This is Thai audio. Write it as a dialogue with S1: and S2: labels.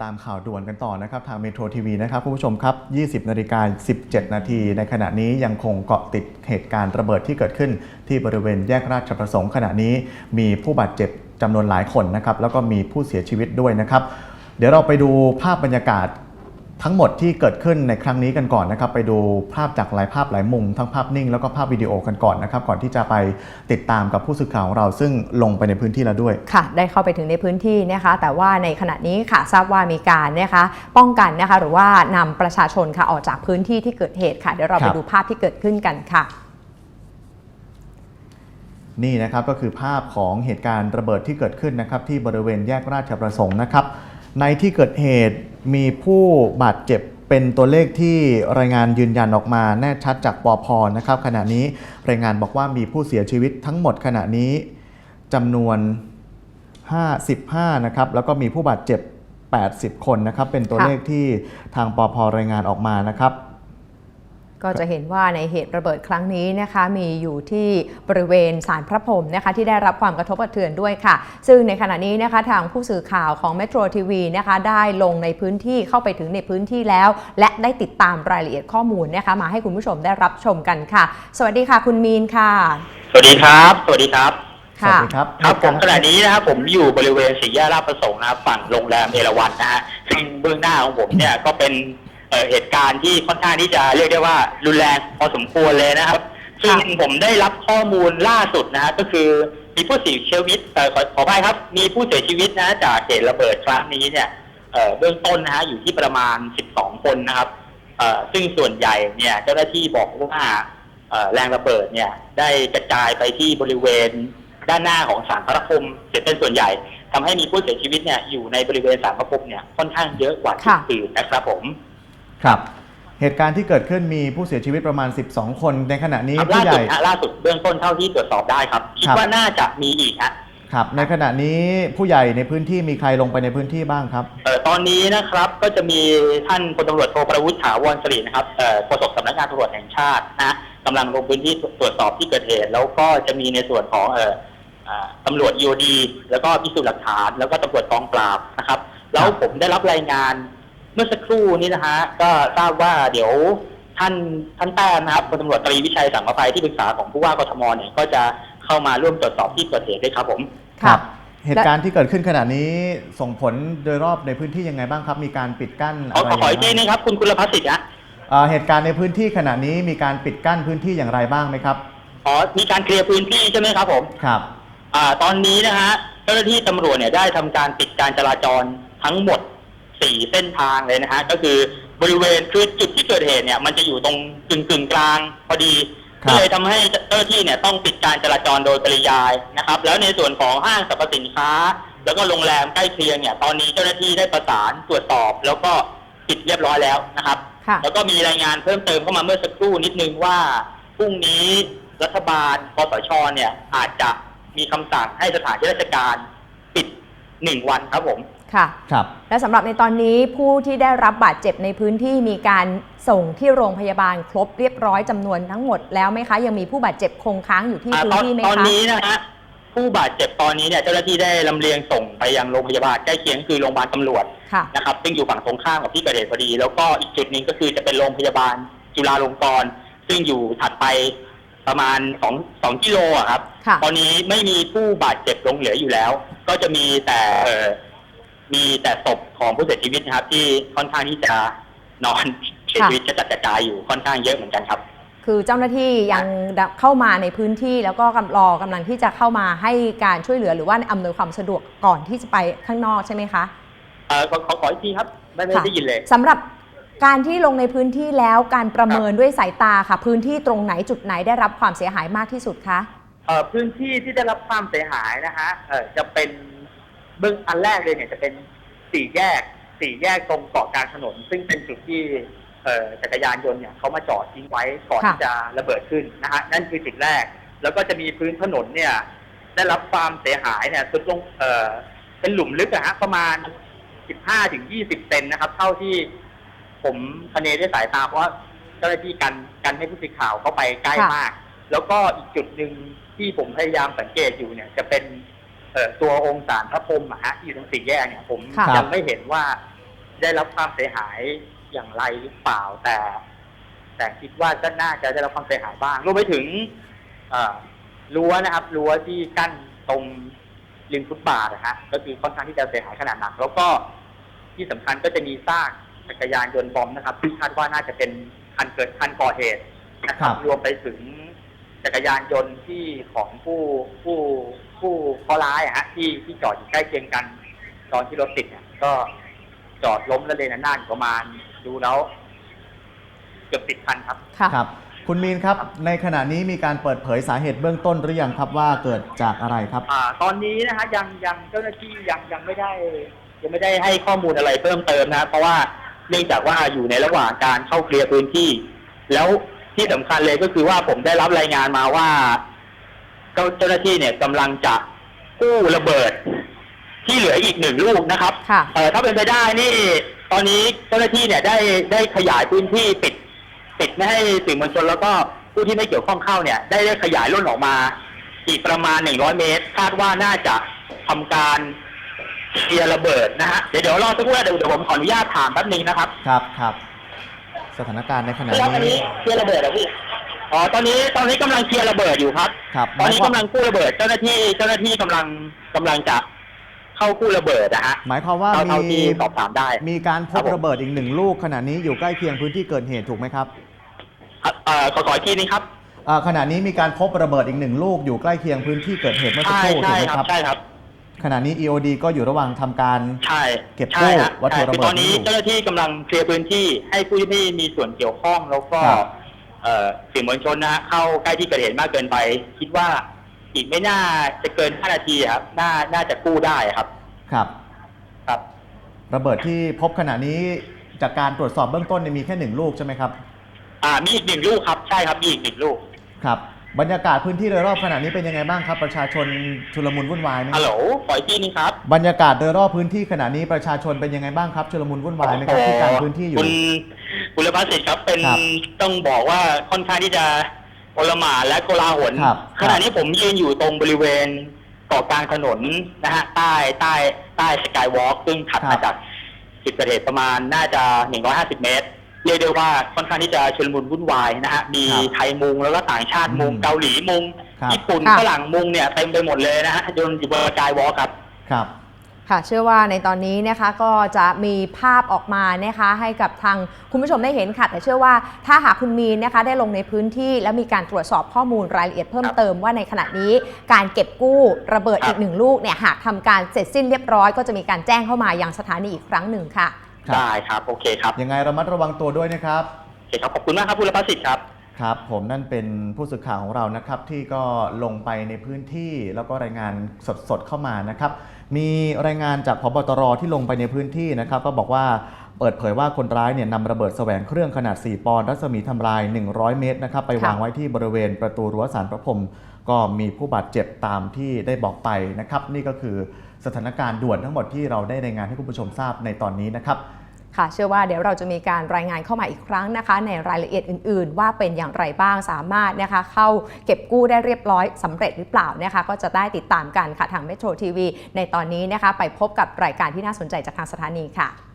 S1: กลับมาติดตามข่าวด่วนกันต่อนะครับ ทางเมโทรทีวีนะครับคุณผู้ชมครับ 20 นาฬิกา 17 นาที ในขณะนี้ยังคงเกาะติดเหตุการณ์ระเบิดที่เกิดขึ้น ที่บริเวณแยกราชประสงค์ขณะนี้มีผู้บาดเจ็บจำนวนหลายคนนะครับ แล้วก็มีผู้เสียชีวิตด้วยนะครับ เดี๋ยวเราไปดูภาพบรรยากาศ ทั้งหมดที่เกิดขึ้นในครั้งนี้กันก่อนนะครับ ไปดูภาพจากหลายภาพหลายมุม ทั้งภาพนิ่งแล้วก็ภาพวิดีโอกันก่อนนะครับ ก่อนที่จะไปติดตามกับผู้สื่อข่าวของเราซึ่งลงไปในพื้นที่แล้วด้วย
S2: ค่ะ ได้เข้าไปถึงในพื้นที่นะคะ แต่ว่าในขณะนี้ค่ะทราบว่ามีการนะคะ ป้องกันนะคะ หรือว่านำประชาชนค่ะออกจากพื้นที่ที่เกิดเหตุค่ะเดี๋ยวเรา
S1: ครั
S2: ไป
S1: บ
S2: ดูภาพที่เกิดขึ้นกันค่ะ
S1: นี่นะครับก็คือภาพของเหตุการณ์ระเบิดที่เกิดขึ้นนะครับที่บริเวณแยกราชประสงค์นะครับในที่เกิดเหตุ มีผู้บาดเจ็บเป็นตัวเลขที่รายงานยืนยันออกมาแน่ชัดจากปอพนะครับ ขณะนี้รายงานบอกว่ามีผู้เสียชีวิตทั้งหมดขณะนี้จำนวน 55 นะครับ แล้วก็มีผู้บาดเจ็บ 80 คนนะครับ เป็นตัวเลขที่ทางปอพรายงานออกมานะครับ
S2: ก็จะเห็นว่าในเหตุระเบิดครั้งนี้นะคะมีอยู่ที่บริเวณศาลพระพรหมนะคะที่ได้รับความกระทบกระเทือนด้วยค่ะ ซึ่งในขณะนี้นะคะทางผู้สื่อข่าวของ Metro TV นะคะได้ลงในพื้นที่เข้าไปถึงในพื้นที่แล้ว และได้ติดตามรายละเอียดข้อมูลนะคะมาให้คุณผู้ชมได้รับชมกันค่ะ สวัสดีค่ะ คุณมีนค่ะ
S3: สวัสดีครับ สวัสดีครับ
S1: สวัสดีครับ
S3: ครับผม
S1: เห
S3: ข
S1: ตุ
S3: ณะ
S1: การณ์
S3: นี้นะครับผมอยู่บริเวณสี่แยกราชประสงค์นะครับฝั่งโรงแรมเอราวัณนะฮะซึ่งเบื้องหน้าของผมเนี่ยก็เป็น เอ่อเหตุการณ์ที่ค่อนข้างที่จะเรียกได้ว่ารุนแรงพอสมควรเลยนะครับซึ่งผมได้รับข้อมูลล่าสุดนะฮะก็คือมีผู้เสียชีวิตเอ่อขอขออภัยครับ มีผู้เสียชีวิตนะจากเหตุระเบิดครั้งนี้เนี่ยเอ่อเบื้องต้นนะฮะอยู่ที่ประมาณ 12 คนนะครับเอ่อซึ่งส่วนใหญ่เนี่ยเจ้าหน้าที่บอกว่าเอ่อแรงระเบิดเนี่ยได้กระจายไปที่บริเวณด้านหน้าของสารพระพรหมเสียเป็นส่วนใหญ่ทำให้มีผู้เสียชีวิตเนี่ยอยู่ในบริเวณสารพระพรหมเนี่ยค่อนข้างเยอะกว่าที่
S2: ค่ะ
S3: อื่นนะครับผม
S1: ครับเหตุการณ์ที่เกิดขึ้นมีผู้เสียชีวิตประมาณ 12 คนในขณะนี้
S3: ครับ
S1: ผู้
S3: ล่า
S1: ให
S3: สุ
S1: ญ่
S3: ดฮะล่าสุดเบื้องต้นเท่าที่ตรวจสอบได้ครับคิด
S1: ครับ
S3: ว่าน่าจะมีอีกฮะ
S1: ครับในขณะนี้ผู้ใหญ่ในพื้นที่มีใครลงไปในพื้นที่บ้างครับ
S3: เอ่อตอนนี้นะครับก็จะมีท่านพลตำรวจโทประวุฒิถาวรศิรินะครับเอ่อโฆษกสำนักงานตำรวจแห่งชาตินะกำลังลงพื้นที่ตรวจสอบที่เกิดเหตุ แล้วก็จะมีในส่วนของเอ่ออ่าตำรวจ EOD แล้วก็พิสูจน์หลักฐาน แล้วก็ตำรวจกองปราบนะครับ แล้วผมได้รับรายงานเมื่อสักครู่นี้นะฮะก็ทราบว่าเดี๋ยวท่านท่านแต้มนะครับพลตำรวจตรีวิชัยสังประภัยที่ปรึกษาของผู้ว่ากทมเนี่ยก็จะเข้ามาร่วมตรวจสอบที่เกิดเหตุด้วยครับผม
S2: ค่ะ
S1: เหตุการณ์ที่เกิดขึ้นขณะนี้ส่งผลโดยรอบในพื้นที่ยังไงบ้างครับ มีการปิดกั้น
S3: ขอ
S1: อะไร
S3: ขอขออีกที
S1: ยังไง
S3: นึงครับ คุณคุณพัฒสิทธิ์ฮะ
S1: เอ่อเหตุการณ์ในพื้นที่ขณะนี้มีการปิดกั้นพื้นที่อย่างไรบ้างไหมครับ
S3: อ๋อมีการเคลียร์พื้นที่ใช่ไหมครับผม
S1: ครับ
S3: อ่าตอนนี้นะฮะเจ้าหน้าที่ตำรวจเนี่ยได้ทำการปิดการจราจรทั้งหมด 4เส้นทางเลยนะฮะก็คือบริเวณคือจุดที่เกิดเหตุเนี่ย มันจะอยู่ตรงกึ่งกึ่งๆกลางพอดี
S1: ครับ
S3: ก็เลยทำให้เจ้าหน้าที่เนี่ยต้องปิดการจราจรโดยปริยายนะครับ แล้วในส่วนของห้างสรรพสินค้า แล้วก็โรงแรมใกล้เคียงเนี่ย ตอนนี้เจ้าหน้าที่ได้ประสานตรวจสอบ แล้วก็ปิดเรียบร้อยแล้วนะครับ
S2: ค่ะ
S3: แล้วก็มีรายงานเพิ่มเติมเข้ามาเมื่อสักครู่นิดนึงว่าพรุ่งนี้รัฐบาลคอสชเนี่ยอาจจะมีคำสั่งให้สถานที่ราชการปิดหนึ่งวันครับผม
S2: ค่ะ
S1: ครับ
S2: และสำหรับในตอนนี้ผู้ที่ได้รับบาดเจ็บในพื้นที่มีการส่งที่โรงพยาบาลครบเรียบร้อยจำนวนทั้งหมดแล้วไหมคะ ยังมีผู้บาดเจ็บคงค้างอยู่ที่
S3: อ่า
S2: พื้
S3: ต
S2: น
S3: อน
S2: ที่ไหม
S3: ตอน
S2: คะ
S3: นี้นะฮะผู้บาดเจ็บตอนนี้เนี่ยเจ้าหน้าที่ได้ลำเลียงส่งไปยังโรงพยาบาลใกล้เคียงคือโรงพยาบาลตำรวจ
S2: ค่ะ
S3: นะครับซึ่งอยู่ฝั่งตรงข้ามกับที่เกิดเหตุพอดี แล้วก็อีกจุดหนึ่งก็คือจะเป็นโรงพยาบาลจุฬาลงกรณ์ซึ่งอยู่ถัดไปประมาณสองสองกิโลอะครับ
S2: ค่ะ
S3: ตอนนี้ไม่มีผู้บาดเจ็บลงเหลืออยู่แล้ว ก็จะมีแต่เอ่อ มีแต่ศพของผู้เสียชีวิตนะครับ ที่ค่อนข้างที่จะนอนเสียชีวิตกระจัดกระจายอยู่ค่อนข้างเยอะเหมือนกันครับ
S2: คือเจ้าหน้าที่ยังเข้ามาในพื้นที่แล้วก็กำรอกำลังที่จะเข้ามาให้การช่วยเหลือหรือว่าอำนวยความสะดวกก่อนที่จะไปข้างนอกใช่ไหมคะ
S3: เอ่อขอขอขออีกทีครับไม่ไม่
S2: ค่ะ
S3: ได้ยินเลย
S2: สำหรับการที่ลงในพื้นที่แล้วการประเมินด้วยสายตาค่ะ พื้นที่ตรงไหนจุดไหนได้รับความเสียหายมากที่สุดคะ
S3: เอ่อพื้นที่ที่ได้รับความเสียหายนะฮะเอ่อจะเป็น เบื้องอันแรกเลยเนี่ยจะเป็นสี่แยกสี่แยกตรงเกาะกลางถนน ซึ่งเป็นจุดที่เอ่อจักรยานยนต์เนี่ยเขามาจอดทิ้งไว้ก่อน
S2: ค่ะ
S3: ที่จะระเบิดขึ้นนะฮะนั่นคือจุดแรก แล้วก็จะมีพื้นถนนเนี่ย ได้รับความเสียหายเนี่ยสุดลงเอ่อเป็นหลุมลึกอะฮะประมาณ 15ถึง20เซนนะครับ เท่าที่ผมคะเนด้วยสายตาเพราะว่าเจ้าหน้าที่กันกันไม่ผู้สื่อข่าวเข้าไปใกล้
S2: ค่ะ
S3: มาก แล้วก็อีกจุดหนึ่งที่ผมพยายามสังเกตอยู่เนี่ย จะเป็นเออ ตัวองค์สารพระพรหมอะฮะที่อยู่ตรงสี่แยกเนี่ย ผม
S2: ค่ะ
S3: ยังไม่เห็นว่าได้รับความเสียหายอย่างไรหรือเปล่าแต่ แต่คิดว่าก็น่าจะได้รับความเสียหายบ้างรวมไปถึง เอ่อรั้วนะครับรั้วที่กั้นตรงริมฟุตบาทนะฮะก็คือค่อนข้างที่จะเสียหายขนาดหนัก แล้วก็ที่สำคัญก็จะมีซากจักรยานยนต์บอมนะครับที่คาดว่าน่าจะเป็นคันเกิดคันก่อเหตุนะครับ
S1: ครับ
S3: รวมไปถึงจักรยานยนต์ที่ของผู้ผู้ ผู้ข้อร้ายอะฮะที่ที่จอดอยู่ใกล้เคียงกัน ตอนที่รถติดเนี่ยก็จอดล้มละเลนระนาดอยู่ประมาณดูแล้วเกือบสิบคันครับ
S2: ค่ะ
S1: ครับ คุณมีนครับ ในขณะนี้มีการเปิดเผยสาเหตุเบื้องต้นหรือยังครับว่าเกิดจากอะไรครับ
S3: อ่า ตอนนี้นะฮะยังยังเจ้าหน้าที่ยังยังไม่ได้ ยังไม่ได้ให้ข้อมูลอะไรเพิ่มเติมนะเพราะว่าเนื่องจากว่าอยู่ในระหว่างการเข้าเคลียร์พื้นที่ แล้วที่สำคัญเลยก็คือว่าผมได้รับรายงานมาว่าเจ้าเจ้าหน้าที่เนี่ยกำลังจะกู้ระเบิด ที่เหลืออีกหนึ่งลูกนะครับ
S2: ค่ะ
S3: เออถ้าเป็นไปได้นี่ ตอนนี้เจ้าหน้าที่เนี่ยได้ได้ขยายพื้นที่ปิดปิดไม่ให้สื่อมวลชนแล้วก็ผู้ที่ไม่เกี่ยวข้องเข้าเนี่ย ได้ได้ขยายร่นออกมา อีกประมาณ 100 เมตร คาดว่าน่าจะทำการเคลียร์ระเบิดนะฮะเดี๋ยวเดี๋ยวรอสักครู่นะเดี๋ยวเดี๋ยวผมขออนุญาตถามแป๊บนึงนะครับ
S1: ครับครับ สถานการณ์ในขณะ
S3: พี่ครับอัน
S1: นี้
S3: นี้เคลียร์ระเบิดเหรอพี่ อ๋อตอนนี้ตอนนี้กำลังเคลียร์ระเบิดอยู่ครับ
S1: ครับ
S3: ตอนนี้
S1: หมายความ
S3: กำลังกู้ระเบิดเจ้าหน้าที่เจ้าหน้าที่กำลังกำลังจะเข้ากู้ระเบิดนะฮะ
S1: หมายความว่า
S3: เท่า
S1: มี
S3: เท่าที่สอบถามได้
S1: มีการพ
S3: ครับบผม
S1: ระเบิดอีกหนึ่งลูกขณะนี้อยู่ใกล้เคียงพื้นที่เกิดเหตุถูกไหมครับ
S3: เอ่อขอขออีกทีนึงครับ
S1: อ่าขณะนี้มีการพบระเบิดอีกหนึ่งลูกอยู่ใกล้เคียงพื้นที่เกิดเหตุเมื่อสัก
S3: ใช่
S1: ครู่ถู
S3: ใช่
S1: กไหม
S3: ค
S1: ค
S3: รั
S1: รั
S3: บบ ใช่ครับ
S1: ขณะนี้ EOD ก็อยู่ระหว่างทำการ
S3: ใช่
S1: เก็บ
S3: ใช่ฮะ
S1: กู้วัตถุระเบิด
S3: ใช่คือตอนนี้
S1: นี้อยู่
S3: เจ้าหน้าที่กำลังเคลียร์พื้นที่ให้ผู้ที่มีส่วนเกี่ยวข้องแล้วก็
S1: ครับ
S3: เอ่อ สื่อมวลชนนะฮะเข้าใกล้ที่เกิดเหตุมากเกินไป คิดว่าอีกไม่น่าจะเกิน 5 นาทีครับน่าน่าจะกู้ได้ครับ
S1: ครับ
S3: ครับ
S1: ระเบิดที่พบขณะนี้จากการตรวจสอบเบื้องต้นเนี่ยมีแค่หนึ่งลูกใช่ไหมครับ
S3: อ่า มีอีกหนึ่งลูกครับใช่ครับมีอีกหนึ่งลูก
S1: ครับ บรรยากาศพื้นที่โดยรอบขณะนี้เป็นยังไงบ้างครับ ประชาชนชุลมุนวุ่นวายไหมค
S3: ฮั
S1: รั
S3: ล
S1: บ
S3: โหลขออีกทีนึงครับ
S1: บรรยากาศโดยรอบพื้นที่ขณะนี้ประชาชนเป็นยังไงบ้างครับชุลมุนวุ่นวายไหมครับที่การพื้นที่อยู่
S3: คุณคุณรพัฒน์สิทธิ์ครับเป็น
S1: ครับ
S3: ต้องบอกว่าค่อนข้างที่จะโอลหม่านและโกลาหล
S1: ครับ
S3: ขณะนี้ผมยืนอยู่ตรงบริเวณเกาะกลางถนนนะฮะใต้ใต้ใต้สกายวอล์กซึ่งถัด
S1: ครั
S3: มา
S1: บ
S3: จากจุดเกิดเหตุประมาณน่าจะ 150 เมตร เรียกได้ว่าค่อนข้างที่จะชุลมุนวุ่นวายนะฮะมี
S1: ครับ
S3: ไทยมุงแล้วก็ต่างชาติมุง
S1: อืม
S3: เกาหลีมุง
S1: ครับ
S3: ญี่ปุ่น
S2: ค่ะ
S3: ฝรั่งมุงเนี่ยเต็มไปหมดเลยนะฮะจนอยู่บนสกายวอล์กครับ
S1: ครับ
S2: ค่ะเชื่อว่าในตอนนี้นะคะก็จะมีภาพออกมานะคะให้กับทางคุณผู้ชมได้เห็นค่ะ แต่เชื่อว่าถ้าหากคุณมีนนะคะได้ลงในพื้นที่และมีการตรวจสอบข้อมูลรายละเอียดเพิ่ม
S3: ครับ
S2: เติมว่าในขณะนี้การเก็บกู้ระเบิด
S3: ครับ
S2: อีกหนึ่งลูกเนี่ยหากทำการเสร็จสิ้นเรียบร้อยก็จะมีการแจ้งเข้ามายังสถานีอีกครั้งหนึ่งค่ะ
S1: ครับ
S3: ได้ครับโอเคครับ
S1: ยังไงระมัดระวังตัวด้วยนะครับ
S3: โอเคครับขอบคุณมากครับคุณรพัฒน์สิทธิ์ครับ
S1: ครับผมนั่นเป็นผู้สื่อข่าวของเรานะครับที่ก็ลงไปในพื้นที่แล้วก็รายงานสดๆเข้ามานะครับ มีรายงานจากพบตรที่ลงไปในพื้นที่นะครับก็บอกว่าเปิดเผยว่าคนร้ายเนี่ยนำระเบิดแสวงเครื่องขนาด 4 ปอนด์รัศมีทำลาย 100 เมตรนะครับไป
S2: ค่ะ
S1: วางไว้ที่บริเวณประตูรั้วสารพระพรหมก็มีผู้บาดเจ็บตามที่ได้บอกไปนะครับ นี่ก็คือสถานการณ์ด่วนทั้งหมดที่เราได้รายงานให้คุณผู้ชมทราบในตอนนี้นะครับ
S2: ค่ะเชื่อว่าเดี๋ยวเราจะมีการรายงานเข้ามาอีกครั้งนะคะ ในรายละเอียดอื่น ๆ ว่าเป็นอย่างไรบ้างสามารถนะคะเข้าเก็บกู้ได้เรียบร้อยสำเร็จหรือเปล่านะคะก็จะได้ติดตามกันค่ะทางเมโทรทีวีในตอนนี้นะคะไปพบกับรายการที่น่าสนใจจากทางสถานีค่ะ